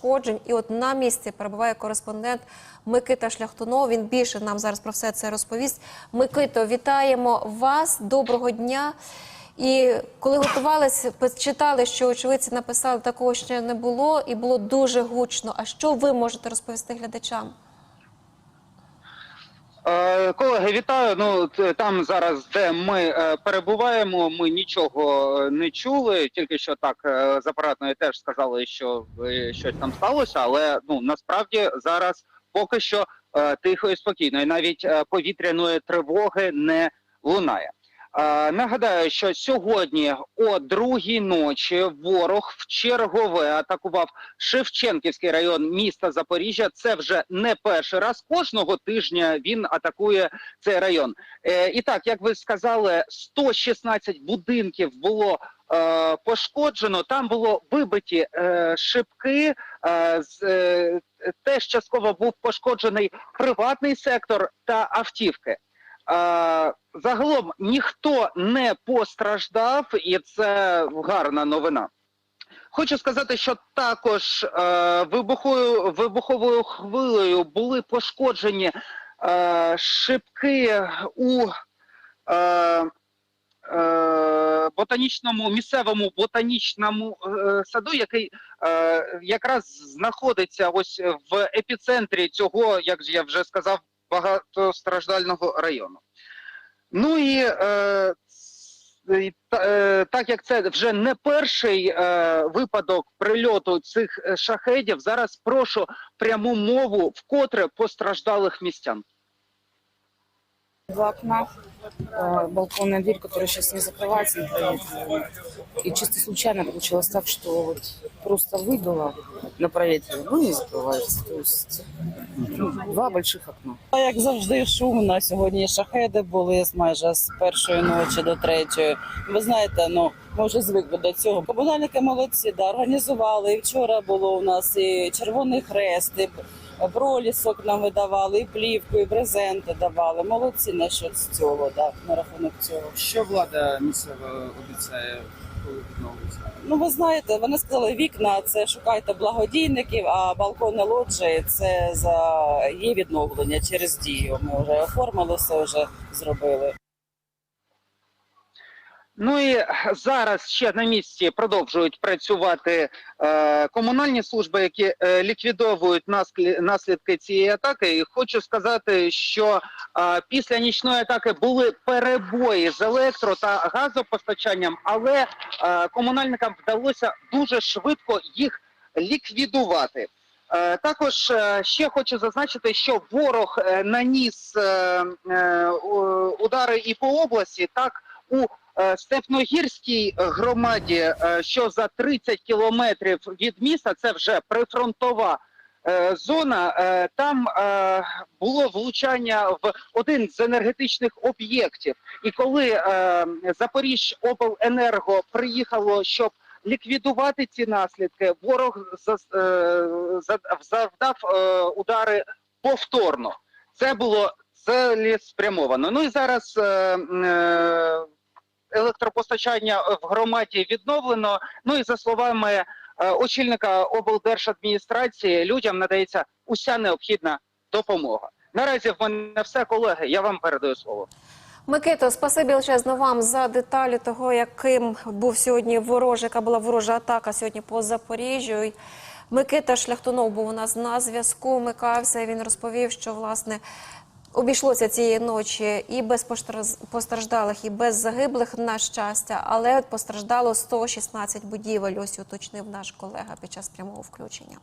пошкоджень. І от на місці перебуває кореспондент Микита Шляхтунов. Він більше нам зараз про все це розповість. Микито, вітаємо вас. Доброго дня. І коли готувалися, читали, що очевидці написали, такого ще не було, і було дуже гучно. А що ви можете розповісти глядачам? Е, Колеги, вітаю. Ну там зараз, де ми е, перебуваємо, ми нічого е, не чули. Тільки що так з апаратної теж сказали, що щось там сталося, але ну насправді зараз поки що тихо і спокійно, і навіть повітряної тривоги не лунає. Е, Нагадаю, що сьогодні о другій ночі ворог в чергове атакував Шевченківський район міста Запоріжжя. Це вже не перший раз. Кожного тижня він атакує цей район. Е, і так, як ви сказали, 116 будинків було е, пошкоджено. Там було вибиті шибки. З, теж частково був пошкоджений приватний сектор та автівки. Загалом ніхто не постраждав, і це гарна новина. Хочу сказати, що також е, вибуховою, вибуховою хвилею були пошкоджені е, шибки у е, е, ботанічному місцевому ботанічному е, саду, який е, якраз знаходиться ось в епіцентрі цього, як я вже сказав, багатостраждального району. Ну і е, е, так як це вже не перший е, випадок прильоту цих шахедів, зараз прошу пряму мову вкотре постраждалих містян. Два окна, э, балконная дверь, которая сейчас не закрывается, не. И чисто случайно получилось так, что вот просто выбило на проветривание, ну не закрывается. То есть два больших окна. А Як завжди, шумно. Сьогодні шахеди були з майже з першої ночі до третьої. Ви знаєте, ну ми вже звикли до цього. Комунальники молодці, да, організували. І вчора було у нас і Червоний Хрест, і пролісок нам видавали, і плівку, і брезенти давали. Молодці насчет цього, да, на рахунок цього. Що влада місцева обіцяє, коли відновиться? Ну, ви знаєте, вони сказали, вікна це шукайте благодійників, а балкони лоджії це за є відновлення через дію. Ми вже оформили все, вже зробили. Ну і зараз ще на місці продовжують працювати е, комунальні служби, які е, ліквідовують наслідки цієї атаки. І хочу сказати, що е, після нічної атаки були перебої з електро та газопостачанням, але е, комунальникам вдалося дуже швидко їх ліквідувати. Е, Також е, ще хочу зазначити, що ворог е, наніс удари і по області, так у е, Степногірській громаді, е, що за 30 кілометрів від міста, це вже прифронтова е, зона. е, Там е, було влучання в один з енергетичних об'єктів. І коли е, Запоріжжяобленерго приїхало, щоб ліквідувати ці наслідки, ворог е, завдав е, удари повторно. Це було цілеспрямовано. Ну і зараз е, е, електропостачання в громаді відновлено. Ну і за словами е, очільника облдержадміністрації, людям надається уся необхідна допомога. Наразі в мене все, колеги. Я вам передаю слово. Микито, спасибі величезно вам за деталі того, яким був сьогодні ворожа, яка була ворожа атака сьогодні по Запоріжжю. Микита Шляхтунов був у нас на зв'язку. Микався. Він розповів, що власне обійшлося цієї ночі і без постраждалих, і без загиблих, на щастя, але постраждало 116 будівель. Ось уточнив наш колега під час прямого включення.